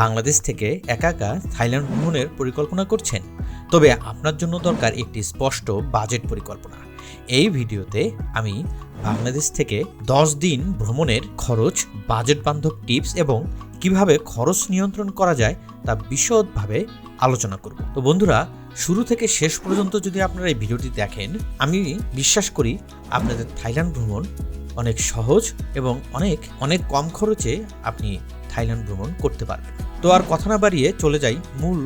বাংলাদেশ থেকে একা একা থাইল্যান্ড ভ্রমণের পরিকল্পনা করছেন। তবে আপনার জন্য দরকার একটি স্পষ্ট বাজেট পরিকল্পনা। এই ভিডিওতে আমি বাংলাদেশ থেকে দশ দিন ভ্রমণের খরচ, বাজেট বান্ধব টিপস এবং কীভাবে খরচ নিয়ন্ত্রণ করা যায় তা বিশদভাবে আলোচনা করব। তো বন্ধুরা, শুরু থেকে শেষ পর্যন্ত যদি আপনারা এই ভিডিওটি দেখেন, আমি বিশ্বাস করি আপনাদের থাইল্যান্ড ভ্রমণ অনেক সহজ এবং অনেক অনেক কম খরচে আপনি থাইল্যান্ড ভ্রমণ করতে পারবেন। তো আর কথা না বাড়িয়ে চলে যাই মূল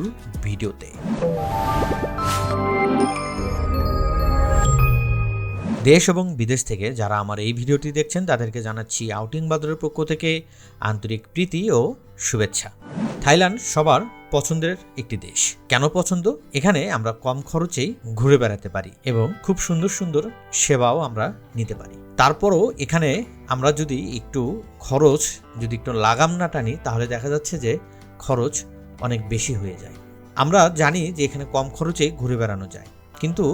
ভিডিওতে। দেশ এবং বিদেশ থেকে যারা আমার এই ভিডিওটি দেখছেন, তাদেরকে জানাচ্ছি আউটিং বাদরের পক্ষ থেকে আন্তরিক প্রীতি ও শুভেচ্ছা। থাইল্যান্ড সবার পছন্দের একটি দেশ। কেন পছন্দ? এখানে আমরা কম খরচেই ঘুরে বেড়াতে পারি এবং খুব সুন্দর সুন্দর সেবাও আমরা নিতে পারি। তারপরও এখানে আমরা যদি একটু খরচ, যদি একটু লাগাম না টানি, তাহলে দেখা যাচ্ছে যে খরচ অনেক বেশি হয়ে যায়। আমরা জানি যে এখানে কম খরচে ঘুরে বেড়ানো যায়। কিন্তু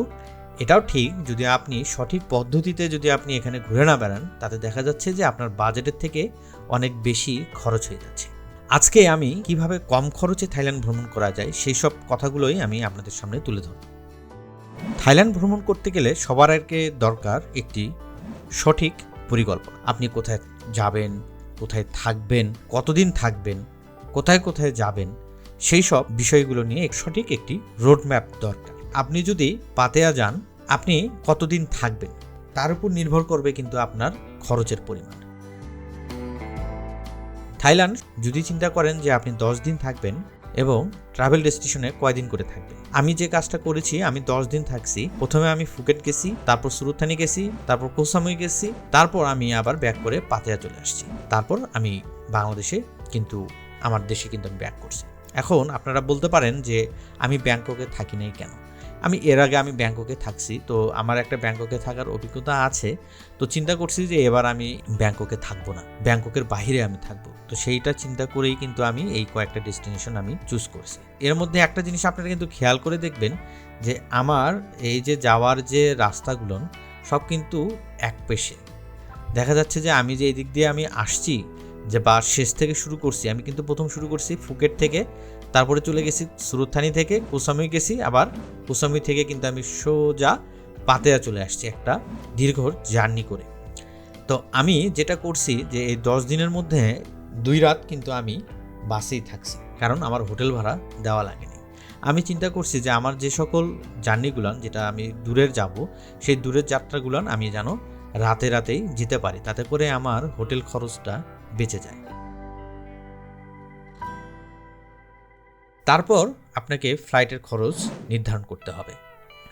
এটাও ঠিক যদি আপনি সঠিক পদ্ধতিতে যদি আপনি এখানে ঘুরে না বেড়ান, তাতে দেখা যাচ্ছে যে আপনার বাজেটের থেকে অনেক বেশি খরচ হয়ে যাচ্ছে। আজকে আমি কীভাবে কম খরচে থাইল্যান্ড ভ্রমণ করা যায়, সেই সব কথাগুলোই আমি আপনাদের সামনে তুলে ধরব। থাইল্যান্ড ভ্রমণ করতে গেলে সবার আগে দরকার একটি সঠিক পরিকল্পনা। আপনি কোথায় যাবেন, কোথায় থাকবেন, কতদিন থাকবেন কোথায় কোথায় যাবেন, সেই সব বিষয়গুলো নিয়ে সঠিক একটি রোড ম্যাপ দরকার। আপনি যদি পাতেয়া যান, আপনি কতদিন থাকবেন, তার উপর নির্ভর করবে কিন্তু আপনার খরচের পরিমাণ। থাইল্যান্ড, যদি চিন্তা করেন যে আপনি দশ দিন থাকবেন এবং ট্রাভেল ডেস্টিনেশনে কয়দিন করে থাকবেন। আমি যে কাজটা করেছি, আমি দশ দিন থাকছি। প্রথমে আমি ফুকেট গেছি, তারপর সুরুথানি গেছি, তারপর কোসামুই গেছি, তারপর আমি আবার ব্যাক করে পাতেয়া চলে আসছি। তারপর আমি বাংলাদেশে কিন্তু আমার দেশে কিন্তু আমি ব্যাক করছি। এখন আপনারা বলতে পারেন যে আমি ব্যাংককে থাকি নাই কেন? আমি এর আগে আমি ব্যাংককে থাকছি, তো আমার একটা ব্যাংককে থাকার অভিজ্ঞতা আছে, তো চিন্তা করছি যে এবার আমি ব্যাংককে থাকব না ব্যাংককের বাইরে আমি থাকব। তো সেইটা চিন্তা করেই কিন্তু আমি এই কয়েকটা ডেস্টিনেশন আমি চুজ করছি। এর মধ্যে একটা জিনিস আপনারা কিন্তু খেয়াল করে দেখবেন যে আমার এই যে যাওয়ার যে রাস্তাগুলো সব কিন্তু এক পেশে। দেখা যাচ্ছে যে আমি যে এই দিক দিয়ে আমি আসছি যে বা শেষ থেকে শুরু করছি, আমি কিন্তু প্রথম শুরু করছি ফুকেট থেকে, তারপরে চলে গেছি সুরুথানি থেকে কোসামুই গেছি, আবার কোসামুই থেকে কিন্তু আমি সোজা পাতেয়া চলে আসছি একটা দীর্ঘ জার্নি করে। তো আমি যেটা করছি যে এই দশ দিনের মধ্যে দুই রাত কিন্তু আমি বাসেই থাকছি, কারণ আমার হোটেল ভাড়া দেওয়া লাগেনি। আমি চিন্তা করছি যে আমার যে সকল জার্নিগুলান, যেটা আমি দূরের যাব, সেই দূরের যাত্রাগুলান আমি যেন রাতে রাতেই যেতে পারি, তাতে করে আমার হোটেল খরচটা বেঁচে যায়। তারপর আপনাকে ফ্লাইটের খরচ নির্ধারণ করতে হবে।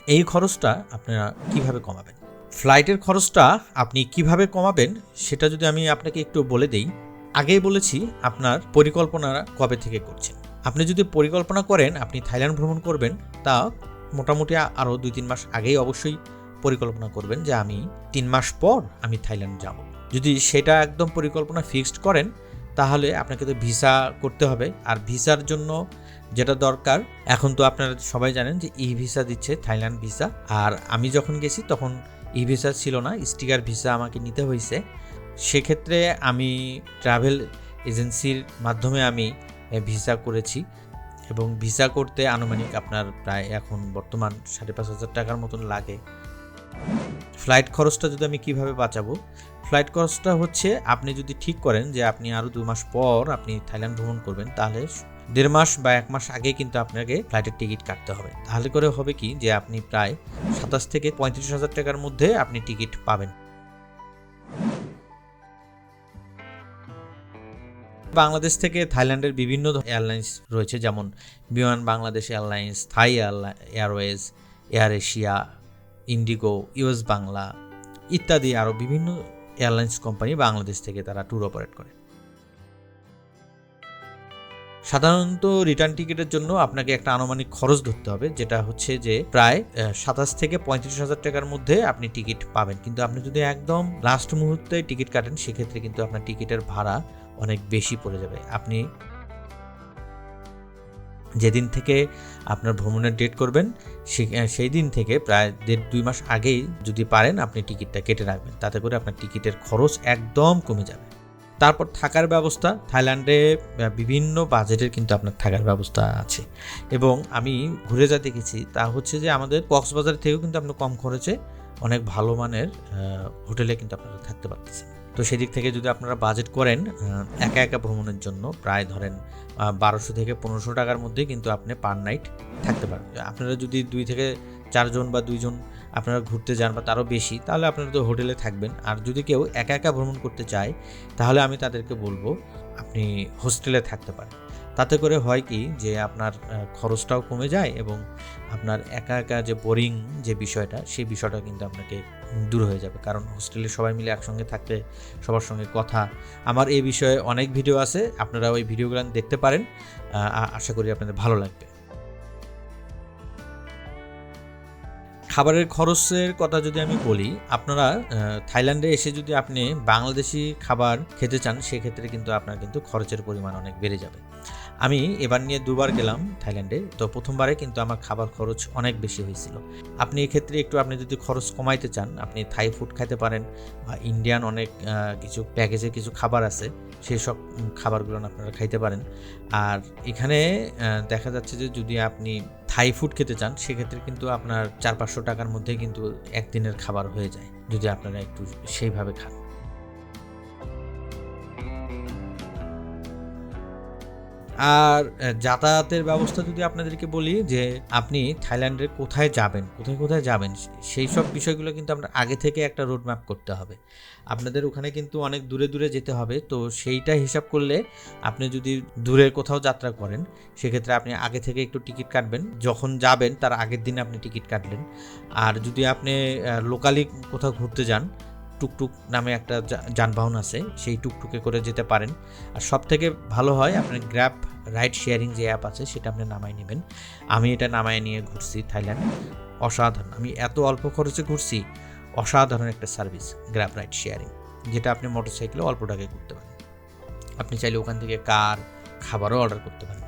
এই খরচটা আপনারা কীভাবে কমাবেন? ফ্লাইটের খরচটা আপনি কীভাবে কমাবেন সেটা যদি আমি আপনাকে একটু বলে দেই, আগেই বলেছি আপনার পরিকল্পনা কবে থেকে করছেন? আপনি যদি পরিকল্পনা করেন, আপনি থাইল্যান্ড ভ্রমণ করবেন, তা মোটামুটি আরও দুই তিন মাস আগেই অবশ্যই পরিকল্পনা করবেন যে আমি তিন মাস পর আমি থাইল্যান্ড যাব। যদি সেটা একদম পরিকল্পনা ফিক্সড করেন, তাহলে আপনাকে তো ভিসা করতে হবে। আর ভিসার জন্য যেটা দরকার, এখন তো আপনারা সবাই জানেন যে ই ভিসা দিচ্ছে থাইল্যান্ড ভিসা আর আমি যখন গেছি, তখন ই ভিসা ছিল না স্টিকার ভিসা আমাকে নিতে হয়েছে সেক্ষেত্রে আমি ট্রাভেল এজেন্সির মাধ্যমে আমি ভিসা করেছি। এবং ভিসা করতে আনুমানিক আপনার প্রায় এখন বর্তমান সাড়ে পাঁচ হাজার টাকার মতন লাগে। ফ্লাইট খরচটা যদি আমি কীভাবে বাঁচাবো ফ্লাইট খরচটা হচ্ছে, আপনি যদি ঠিক করেন যে আপনি আরও দু মাস পর আপনি থাইল্যান্ড ভ্রমণ করবেন, তাহলে দেড় মাস বা এক মাস আগে কিন্তু আপনাকে ফ্লাইটের টিকিট কাটতে হবে। তাহলে করে হবে কি যে আপনি প্রায় সাতাশ থেকে পঁয়ত্রিশ হাজার টাকার মধ্যে আপনি টিকিট পাবেন। বাংলাদেশ থেকে থাইল্যান্ডের বিভিন্ন এয়ারলাইন্স রয়েছে, যেমন Biman Bangladesh airlines Thai Airways Air Asia IndiGo US Bangla ইত্যাদি আরও বিভিন্ন এয়ারলাইন্স কোম্পানি বাংলাদেশ থেকে তারা ট্যুর অপারেট করে। সাধারণত রিটার্ন টিকিটের জন্য আপনাকে একটা আনুমানিক খরচ ধরতে হবে, যেটা হচ্ছে যে প্রায় সাতাশ থেকে পঁয়ত্রিশ হাজার টাকার মধ্যে আপনি টিকিট পাবেন। কিন্তু আপনি যদি একদম লাস্ট মুহূর্তে টিকিট কাটেন, সেক্ষেত্রে কিন্তু আপনার টিকিটের ভাড়া অনেক বেশি পড়ে যাবে। আপনি যেদিন থেকে আপনার ভ্রমণের ডেট করবেন সেই দিন থেকে প্রায় দেড় দুই মাস আগেই যদি পারেন, আপনি টিকিটটা কেটে রাখবেন। তাতে করে আপনার টিকিটের খরচ একদম কমে যাবে। তারপর থাকার ব্যবস্থা, থাইল্যান্ডে বিভিন্ন বাজেটের কিন্তু আপনার থাকার ব্যবস্থা আছে। এবং আমি ঘুরে যা দেখেছি, তা হচ্ছে যে আমাদের কক্সবাজার থেকেও কিন্তু আপনার কম খরচে অনেক ভালো মানের হোটেলে কিন্তু আপনারা থাকতে পারতেছেন। তো সেদিক থেকে যদি আপনারা বাজেট করেন একা একা ভ্রমণের জন্য প্রায় ধরেন বারোশো থেকে পনেরোশো টাকার মধ্যে কিন্তু আপনি পার নাইট থাকতে পারেন। আপনারা যদি দুই থেকে চারজন বা দুইজন আপনারা ঘুরতে যান বা তারও বেশি, তাহলে আপনারা তো হোটেলে থাকবেন। আর যদি কেউ একা একা ভ্রমণ করতে চায়, তাহলে আমি তাদেরকে বলব, আপনি হোস্টেলে থাকতে পারেন। তাতে করে হয় কি যে আপনার খরচটাও কমে যায় এবং আপনার একা একা যে বোরিং যে বিষয়টা, সেই বিষয়টা কিন্তু আপনাকে দূর হয়ে যাবে। কারণ হোস্টেলে সবাই মিলে একসঙ্গে থাকতে সবার সঙ্গে কথা। আমার এই বিষয়ে অনেক ভিডিও আছে, আপনারা ওই ভিডিওগুলো দেখতে পারেন। আশা করি আপনাদের ভালো লাগবে। খাবারের খরচের কথা যদি আমি বলি, আপনারা থাইল্যান্ডে এসে যদি আপনি বাংলাদেশি খাবার খেতে চান, সেক্ষেত্রে কিন্তু আপনার কিন্তু খরচের পরিমাণ অনেক বেড়ে যাবে। আমি এবার নিয়ে দুবার গেলাম থাইল্যান্ডে। তো প্রথমবারে কিন্তু আমার খাবার খরচ অনেক বেশি হয়েছিল। আপনি এক্ষেত্রে একটু, আপনি যদি খরচ কমাইতে চান, আপনি থাই ফুড খাইতে পারেন বা ইন্ডিয়ান অনেক কিছু প্যাকেজে কিছু খাবার আছে, সেই সব খাবারগুলো আপনারা খাইতে পারেন। আর এখানে দেখা যাচ্ছে যে যদি আপনি থাই ফুড খেতে চান, সেক্ষেত্রে কিন্তু আপনার চার পাঁচশো টাকার মধ্যে কিন্তু একদিনের খাবার হয়ে যায়, যদি আপনারা একটু সেইভাবে খান। আর যাতায়াতের ব্যবস্থা যদি আপনাদেরকে বলি যে আপনি থাইল্যান্ডের কোথায় যাবেন, কোথায় কোথায় যাবেন সেই সব বিষয়গুলো কিন্তু আমরা আগে থেকে একটা রোড ম্যাপ করতে হবে। আপনাদের ওখানে কিন্তু অনেক দূরে দূরে যেতে হবে, তো সেইটা হিসাব করলে আপনি যদি দূরে কোথাও যাত্রা করেন, সেক্ষেত্রে আপনি আগে থেকে একটু টিকিট কাটবেন, যখন যাবেন তার আগের দিন আপনি টিকিট কাটলেন। আর যদি আপনি লোকালি কোথাও ঘুরতে যান টুকটুক নামে একটা যানবাহন আছে, সেই টুকটুকে করে যেতে পারেন। আর সব থেকে ভালো হয় আপনার গ্র্যাব রাইড শেয়ারিং যে অ্যাপ আছে, সেটা আপনি নামাই নেবেন। আমি এটা নামায় নিয়ে ঘুরছি থাইল্যান্ড। অসাধারণ। আমি এত অল্প খরচে ঘুরছি, অসাধারণ একটা সার্ভিস গ্র্যাব রাইড শেয়ারিং যেটা আপনি মোটরসাইকেলে অল্প টাকায় করতে পারেন। আপনি চাইলে ওখান থেকে কার, খাবারও অর্ডার করতে পারেন।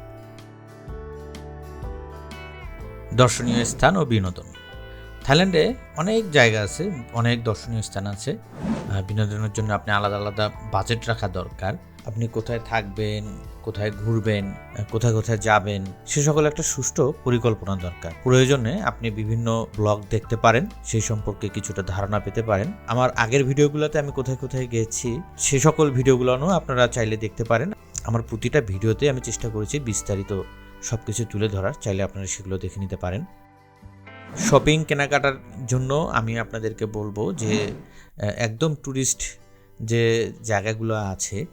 দর্শনীয় স্থান ও বিনোদন। থাইল্যান্ডে অনেক জায়গা আছে, অনেক দর্শনীয় স্থান আছে বিনোদনের জন্য আপনি আলাদা আলাদা বাজেট রাখা দরকার। আপনি কোথায় থাকবেন, কোথায় ঘুরবেন কোথায় কোথায় যাবেন, সে সকল একটা সুষ্ঠু পরিকল্পনা দরকার। প্রয়োজনে আপনি বিভিন্ন ব্লগ দেখতে পারেন সেই সম্পর্কে কিছুটা ধারণা পেতে পারেন। আমার আগের ভিডিওগুলোতে আমি কোথায় কোথায় গেছি, সে সকল ভিডিওগুলোও আপনারা চাইলে দেখতে পারেন। আমার প্রতিটা ভিডিওতে আমি চেষ্টা করেছি বিস্তারিত সব কিছু তুলে ধরার, চাইলে আপনারা সেগুলো দেখে নিতে পারেন। শপিং কেনাকাটার জন্য আমি আপনাদেরকে বলব যে একদম ট্যুরিস্ট যে জায়গাগুলো আছে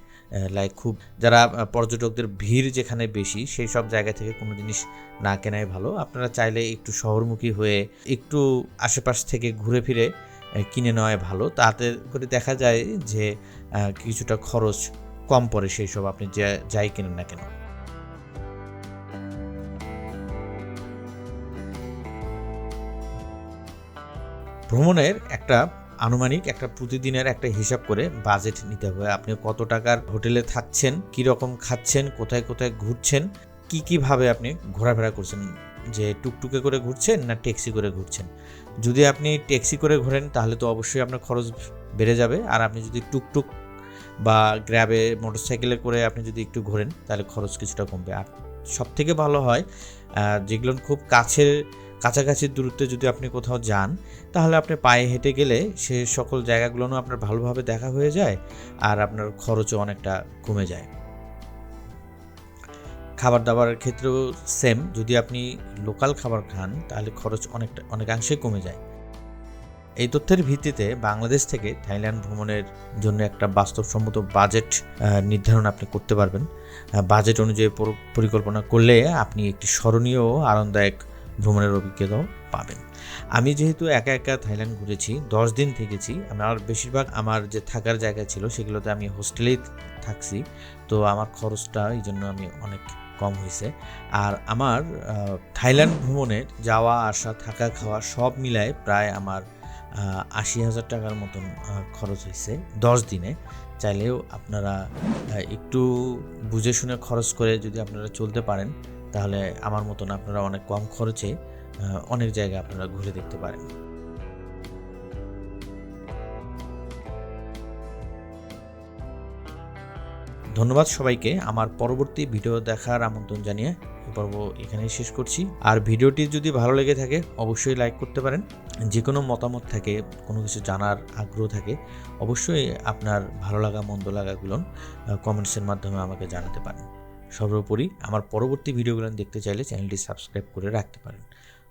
লাইক খুব যারা পর্যটকদের ভিড় যেখানে বেশি সেই সব জায়গা থেকে কোনো জিনিস না কেনাই ভালো। আপনারা চাইলে একটু শহরমুখী হয়ে একটু আশেপাশ থেকে ঘুরে ফিরে কিনে নেওয়াই ভালো। তাতে করে দেখা যায় যে কিছুটা খরচ কম পড়ে সেই সব আপনি যা- যাই কেনেন না কেন। ভ্রমণের একটা আনুমানিক, একটা প্রতিদিনের একটা হিসাব করে বাজেট নিতে হবে। আপনি কত টাকার হোটেলে থাকছেন, কি রকম খাচ্ছেন, কোথায় কোথায় ঘুরছেন, কি কীভাবে আপনি ঘোরাফেরা করছেন, যে টুকটুকে করে ঘুরছেন না ট্যাক্সি করে ঘুরছেন? যদি আপনি ট্যাক্সি করে ঘোরেন, তাহলে তো অবশ্যই আপনার খরচ বেড়ে যাবে। আর আপনি যদি টুকটুক বা গ্র্যাবে মোটরসাইকেলে করে আপনি যদি একটু ঘোরেন, তাহলে খরচ কিছুটা কমবে। আর সব থেকে ভালো হয় যেগুলো খুব কাছের কাছাকাছি দূরত্বে যদি আপনি কোথাও যান, তাহলে আপনি পায়ে হেঁটে গেলে সে সকল জায়গাগুলোও আপনার ভালোভাবে দেখা হয়ে যায় আর আপনার খরচও অনেকটা কমে যায়। খাবার দাবারের ক্ষেত্রেও সেম যদি আপনি লোকাল খাবার খান, তাহলে খরচ অনেকটা, অনেকাংশে কমে যায়। এই তথ্যের ভিত্তিতে বাংলাদেশ থেকে থাইল্যান্ড ভ্রমণের জন্য একটা বাস্তবসম্মত বাজেট নির্ধারণ আপনি করতে পারবেন। বাজেট অনুযায়ী পরিকল্পনা করলে আপনি একটি স্মরণীয় আরামদায়ক ভ্রমণের অভিজ্ঞতাও পাবেন। আমি যেহেতু একা একা থাইল্যান্ড ঘুরেছি, দশ দিন থেকেছি, আমার বেশিরভাগ আমার যে থাকার জায়গা ছিল সেগুলোতে আমি হোস্টেলেই থাকছি, তো আমার খরচটা এই জন্য আমি অনেক কম হয়েছে আর আমার থাইল্যান্ড ভ্রমণের যাওয়া, আসা, থাকা, খাওয়া সব মিলায় প্রায় আমার আশি হাজার টাকার মতন খরচ হয়েছে দশ দিনে। চাইলেও আপনারা একটু বুঝে শুনে খরচ করে যদি আপনারা চলতে পারেন তাহলে আমার মতন আপনারা অনেক কম খরচে অনেক জায়গা আপনারা ঘুরে দেখতে পারেন। ধন্যবাদ সবাইকে। আমার পরবর্তী ভিডিও দেখার আমন্ত্রণ জানিয়ে এ পর্ব এখানেই শেষ করছি। আর ভিডিওটি যদি ভালো লেগে থাকে, অবশ্যই লাইক করতে পারেন। যে কোনো মতামত থাকে, কোনো কিছু জানার আগ্রহ থাকে, অবশ্যই আপনার ভালো লাগা, মন্দ লাগাগুলো কমেন্টসের মাধ্যমে আমাকে জানাতে পারেন। সর্বোপরি আমার পরবর্তী ভিডিওগুলো দেখতে চাইলে চ্যানেলটি সাবস্ক্রাইব করে রাখতে পারেন।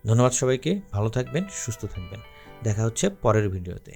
ধন্যবাদ সবাইকে, ভালো থাকবেন, সুস্থ থাকবেন। দেখা হচ্ছে পরের ভিডিওতে।